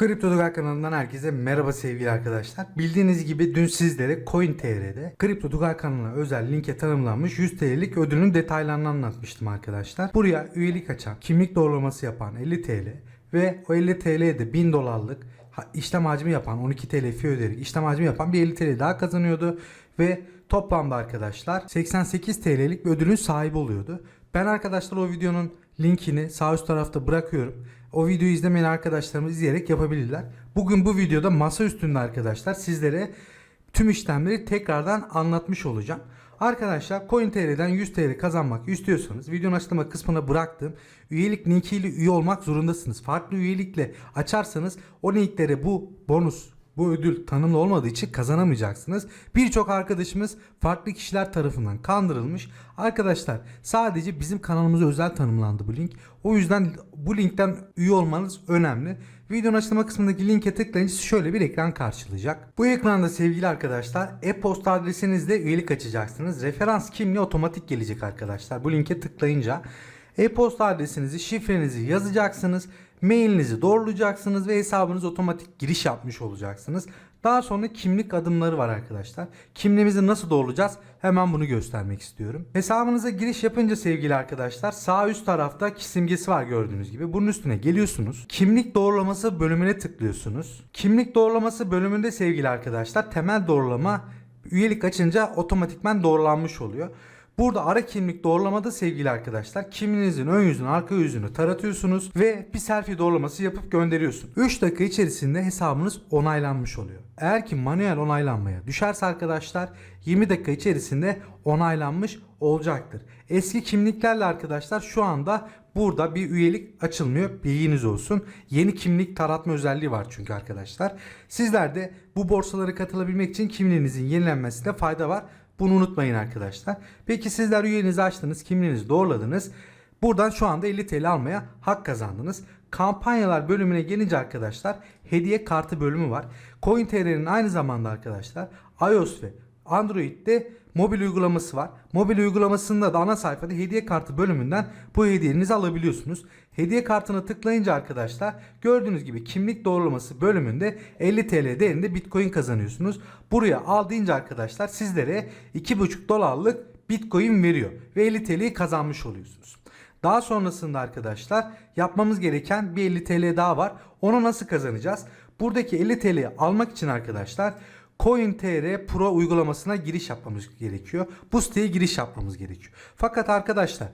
Kripto Dugal kanalından herkese merhaba sevgili arkadaşlar. Bildiğiniz gibi dün sizlere CoinTR'de Kripto Dugal kanalına özel linke tanımlanmış 100 TL'lik ödülün detaylarını anlatmıştım arkadaşlar. Buraya üyelik açan, kimlik doğrulaması yapan 50 TL ve o 50 TL'ye de 1000 dolarlık işlem hacmi yapan 12 TL fee ödeyerek işlem hacmi yapan bir 50 TL daha kazanıyordu ve toplamda arkadaşlar 88 TL'lik bir ödülün sahibi oluyordu. Ben arkadaşlar o videonun linkini sağ üst tarafta bırakıyorum. O videoyu izlemeyen arkadaşlarımız izleyerek yapabilirler. Bugün bu videoda masa üstünde arkadaşlar sizlere tüm işlemleri tekrardan anlatmış olacağım. Arkadaşlar CoinTR'den 100 TL kazanmak istiyorsanız videonun açıklama kısmına bıraktığım üyelik linkiyle üye olmak zorundasınız. Farklı üyelikle açarsanız o linklere bu bonus bu ödül tanımlı olmadığı için kazanamayacaksınız. Birçok arkadaşımız farklı kişiler tarafından kandırılmış. Arkadaşlar sadece bizim kanalımıza özel tanımlandı bu link. O yüzden bu linkten üye olmanız önemli. Videonun açıklama kısmındaki linke tıklayınca şöyle bir ekran karşılayacak. Bu ekranda sevgili arkadaşlar e-posta adresinizle üyelik açacaksınız. Referans kimliği otomatik gelecek arkadaşlar. Bu linke tıklayınca e-posta adresinizi, şifrenizi yazacaksınız. Mailinizi doğrulayacaksınız ve hesabınız otomatik giriş yapmış olacaksınız. Daha sonra kimlik adımları var arkadaşlar. Kimliğimizi nasıl doğrulayacağız? Hemen bunu göstermek istiyorum. Hesabınıza giriş yapınca sevgili arkadaşlar sağ üst tarafta simgesi var gördüğünüz gibi. Bunun üstüne geliyorsunuz. Kimlik doğrulaması bölümüne tıklıyorsunuz. Kimlik doğrulaması bölümünde sevgili arkadaşlar temel doğrulama üyelik açınca otomatikman doğrulanmış oluyor. Burada ara kimlik doğrulamada sevgili arkadaşlar kimliğinizin ön yüzünü arka yüzünü taratıyorsunuz ve bir selfie doğrulaması yapıp gönderiyorsun. 3 dakika içerisinde hesabınız onaylanmış oluyor. Eğer ki manuel onaylanmaya düşerse arkadaşlar 20 dakika içerisinde onaylanmış olacaktır. Eski kimliklerle arkadaşlar şu anda burada bir üyelik açılmıyor. Bilginiz olsun. Yeni kimlik taratma özelliği var çünkü arkadaşlar. Sizler de bu borsalara katılabilmek için kimliğinizin yenilenmesinde fayda var. Bunu unutmayın arkadaşlar. Peki sizler üyenizi açtınız, kimliğinizi doğruladınız. Buradan şu anda 50 TL almaya hak kazandınız. Kampanyalar bölümüne gelince arkadaşlar hediye kartı bölümü var. CoinTR'nin aynı zamanda arkadaşlar iOS ve Android'de mobil uygulaması var. Mobil uygulamasında da ana sayfada hediye kartı bölümünden bu hediyenizi alabiliyorsunuz. Hediye kartına tıklayınca arkadaşlar gördüğünüz gibi kimlik doğrulaması bölümünde 50 TL değerinde Bitcoin kazanıyorsunuz. Buraya al deyince arkadaşlar sizlere 2,5 dolarlık Bitcoin veriyor ve 50 TL'yi kazanmış oluyorsunuz. Daha sonrasında arkadaşlar yapmamız gereken bir 50 TL daha var. Onu nasıl kazanacağız? Buradaki 50 TL'yi almak için arkadaşlar CoinTR Pro uygulamasına giriş yapmamız gerekiyor. Bu siteye giriş yapmamız gerekiyor. Fakat arkadaşlar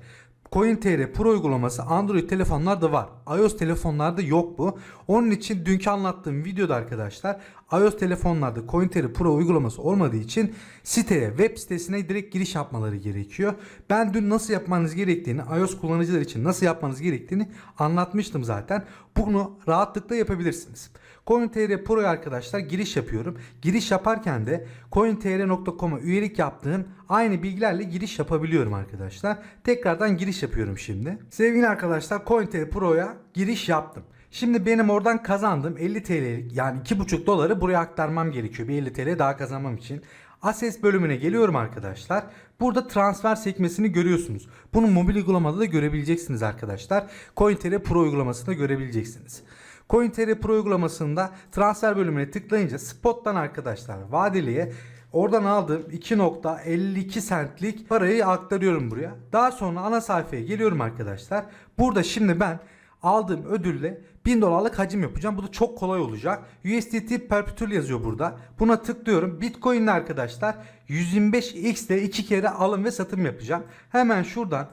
CoinTR Pro uygulaması Android telefonlarda var. iOS telefonlarda yok bu. Onun için dünkü anlattığım videoda arkadaşlar iOS telefonlarda CoinTR Pro uygulaması olmadığı için siteye, web sitesine direkt giriş yapmaları gerekiyor. Ben dün nasıl yapmanız gerektiğini, iOS kullanıcılar için nasıl yapmanız gerektiğini anlatmıştım zaten. Bunu rahatlıkla yapabilirsiniz. CoinTR Pro'ya arkadaşlar giriş yapıyorum. Giriş yaparken de cointr.com'a üyelik yaptığım aynı bilgilerle giriş yapabiliyorum arkadaşlar. Tekrardan giriş yapıyorum şimdi. Sevgili arkadaşlar CoinTR Pro'ya giriş yaptım. Şimdi benim oradan kazandığım 50 TL'lik yani 2,5 doları buraya aktarmam gerekiyor. Bir 50 TL daha kazanmam için. Access bölümüne geliyorum arkadaşlar. Burada transfer sekmesini görüyorsunuz. Bunu mobil uygulamada da görebileceksiniz arkadaşlar. CoinTR Pro uygulamasında görebileceksiniz. CoinTR Pro uygulamasında transfer bölümüne tıklayınca spot'tan arkadaşlar vadeliye oradan aldığım 2.52 centlik parayı aktarıyorum buraya. Daha sonra ana sayfaya geliyorum arkadaşlar. Burada şimdi ben aldığım ödülle 1000 dolarlık hacim yapacağım. Bu da çok kolay olacak. USDT Perpetual yazıyor burada. Buna tıklıyorum. Bitcoin'le arkadaşlar 125x'te iki kere alım ve satım yapacağım. Hemen şuradan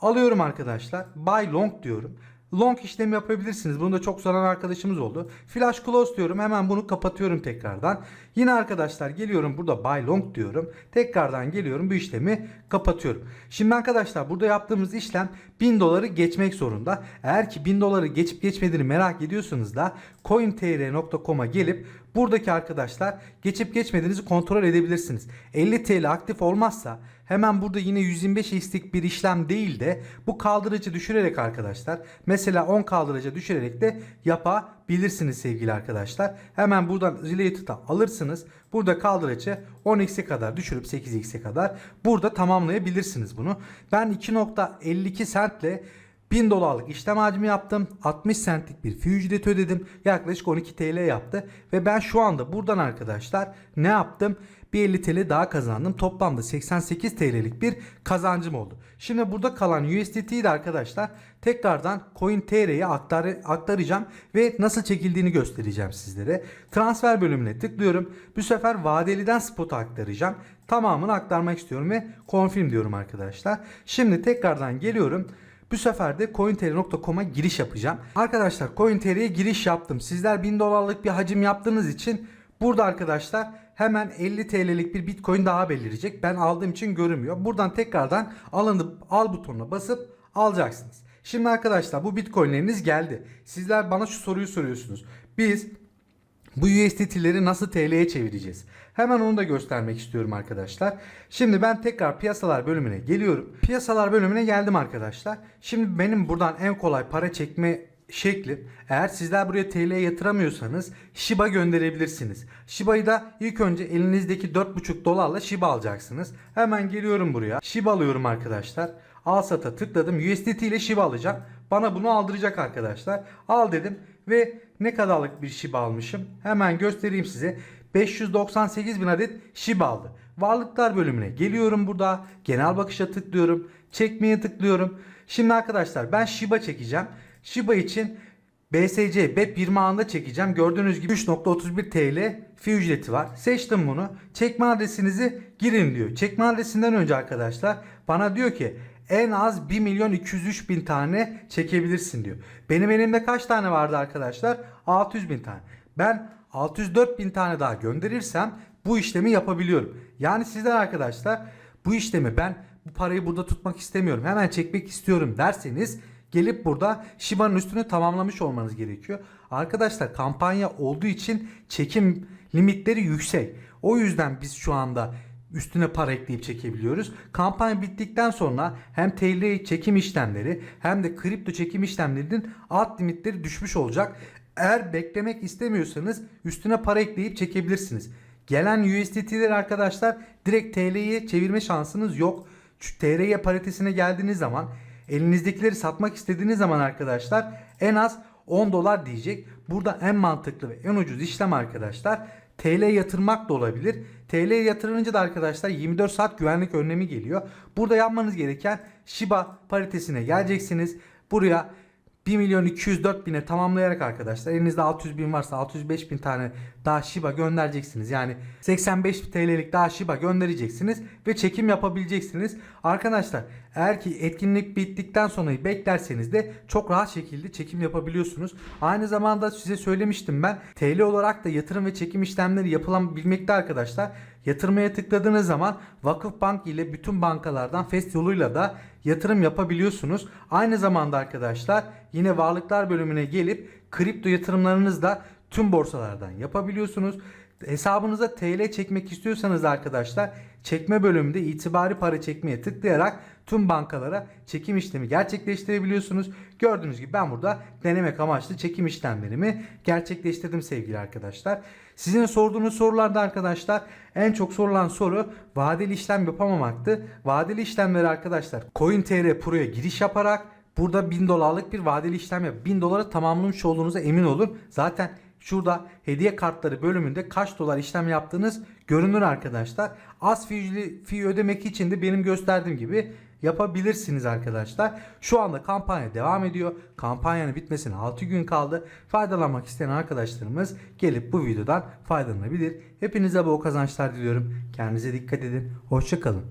alıyorum arkadaşlar. Buy long diyorum. Long işlemi yapabilirsiniz. Bunu da çok soran arkadaşımız oldu. Flash close diyorum. Hemen bunu kapatıyorum tekrardan. Yine arkadaşlar geliyorum burada buy long diyorum. Tekrardan geliyorum bu işlemi kapatıyorum. Şimdi arkadaşlar burada yaptığımız işlem 1000 doları geçmek zorunda. Eğer ki 1000 doları geçip geçmediğini merak ediyorsanız da cointr.com'a gelip buradaki arkadaşlar geçip geçmediğinizi kontrol edebilirsiniz. 50 TL aktif olmazsa hemen burada yine 125x'lik bir işlem değil de bu kaldırıcı düşürerek arkadaşlar mesela 10 kaldırıcı düşürerek de yapabilirsiniz sevgili arkadaşlar. Hemen buradan related'a alırsınız. Burada kaldırıcı 10x'e kadar düşürüp 8x'e kadar burada tamamlayabilirsiniz bunu. Ben 2.52 centle 1000 dolarlık işlem hacmi yaptım. 60 centlik bir fi ücreti ödedim. Yaklaşık 12 TL yaptı. Ve ben şu anda buradan arkadaşlar ne yaptım? Bir 50 TL daha kazandım. Toplamda 88 TL'lik bir kazancım oldu. Şimdi burada kalan USDT'yi de arkadaşlar tekrardan CoinTR'ye aktar, aktaracağım ve nasıl çekildiğini göstereceğim sizlere. Transfer bölümüne tıklıyorum. Bu sefer vadeliden spot'a aktaracağım. Tamamını aktarmak istiyorum ve confirm diyorum arkadaşlar. Şimdi tekrardan geliyorum. Bu sefer de cointr.com'a giriş yapacağım. Arkadaşlar cointr'ye giriş yaptım. Sizler 1000 dolarlık bir hacim yaptığınız için burada arkadaşlar hemen 50 TL'lik bir bitcoin daha belirecek. Ben aldığım için görünmüyor. Buradan tekrardan alınıp al butonuna basıp alacaksınız. Şimdi arkadaşlar bu bitcoinleriniz geldi. Sizler bana şu soruyu soruyorsunuz. Biz bu USDT'leri nasıl TL'ye çevireceğiz? Hemen onu da göstermek istiyorum arkadaşlar. Şimdi ben tekrar piyasalar bölümüne geliyorum. Piyasalar bölümüne geldim arkadaşlar. Şimdi benim buradan en kolay para çekme şekli eğer sizler buraya TL yatıramıyorsanız Shiba gönderebilirsiniz. Shiba'yı da ilk önce elinizdeki 4,5 dolarla Shiba alacaksınız. Hemen geliyorum buraya. Shiba alıyorum arkadaşlar. Al sata tıkladım. USDT ile Shiba alacağım. Bana bunu aldıracak arkadaşlar. Al dedim ve ne kadarlık bir Shiba almışım? Hemen göstereyim size. 598 bin adet Shiba aldı. Varlıklar bölümüne geliyorum burada. Genel bakışa tıklıyorum. Çekmeye tıklıyorum. Şimdi arkadaşlar ben Shiba çekeceğim. Shiba için BSC BEP 20 anında çekeceğim. Gördüğünüz gibi 3.31 TL fi ücreti var. Seçtim bunu. Çekme adresinizi girin diyor. Çekme adresinden önce arkadaşlar bana diyor ki en az 1 milyon 203 bin tane çekebilirsin diyor. Benim elimde kaç tane vardı arkadaşlar? 600 bin tane. Ben 604 bin tane daha gönderirsem bu işlemi yapabiliyorum. Yani sizler arkadaşlar bu işlemi ben bu parayı burada tutmak istemiyorum. Hemen çekmek istiyorum derseniz gelip burada Shiba'nın üstünü tamamlamış olmanız gerekiyor. Arkadaşlar kampanya olduğu için çekim limitleri yüksek. O yüzden biz şu anda üstüne para ekleyip çekebiliyoruz. Kampanya bittikten sonra hem TL çekim işlemleri hem de kripto çekim işlemlerinin alt limitleri düşmüş olacak. Eğer beklemek istemiyorsanız üstüne para ekleyip çekebilirsiniz. Gelen USDT'leri arkadaşlar direkt TL'ye çevirme şansınız yok. Şu TRY paritesine geldiğiniz zaman elinizdekileri satmak istediğiniz zaman arkadaşlar en az 10 dolar diyecek. Burada en mantıklı ve en ucuz işlem arkadaşlar TL yatırmak da olabilir. TL yatırınca da arkadaşlar 24 saat güvenlik önlemi geliyor. Burada yapmanız gereken Shiba paritesine geleceksiniz. Buraya 1 milyon 204 bine tamamlayarak arkadaşlar elinizde 600 bin varsa 605 bin tane daha Shiba göndereceksiniz. Yani 85 TL'lik daha Shiba göndereceksiniz ve çekim yapabileceksiniz. Arkadaşlar eğer ki etkinlik bittikten sonra beklerseniz de çok rahat şekilde çekim yapabiliyorsunuz. Aynı zamanda size söylemiştim ben TL olarak da yatırım ve çekim işlemleri yapılabilmekte arkadaşlar. Yatırmaya tıkladığınız zaman Vakıfbank ile bütün bankalardan FES yoluyla da yatırım yapabiliyorsunuz. Aynı zamanda arkadaşlar yine varlıklar bölümüne gelip kripto yatırımlarınızı da tüm borsalardan yapabiliyorsunuz. Hesabınıza TL çekmek istiyorsanız arkadaşlar çekme bölümünde itibari para çekmeye tıklayarak tüm bankalara çekim işlemi gerçekleştirebiliyorsunuz. Gördüğünüz gibi ben burada denemek amaçlı çekim işlemlerimi gerçekleştirdim sevgili arkadaşlar. Sizin sorduğunuz sorularda arkadaşlar en çok sorulan soru vadeli işlem yapamamaktı. Vadeli işlemleri arkadaşlar CoinTR Pro'ya giriş yaparak burada 1000 dolarlık bir vadeli işlem yap. 1000 dolara tamamlamış olduğunuza emin olun. Zaten Şurada hediye kartları bölümünde kaç dolar işlem yaptığınız görünür arkadaşlar. Az fi, ödemek için de benim gösterdiğim gibi yapabilirsiniz arkadaşlar. Şu anda kampanya devam ediyor. Kampanyanın bitmesine 6 gün kaldı. Faydalanmak isteyen arkadaşlarımız gelip bu videodan faydalanabilir. Hepinize bol kazançlar diliyorum. Kendinize dikkat edin. Hoşçakalın.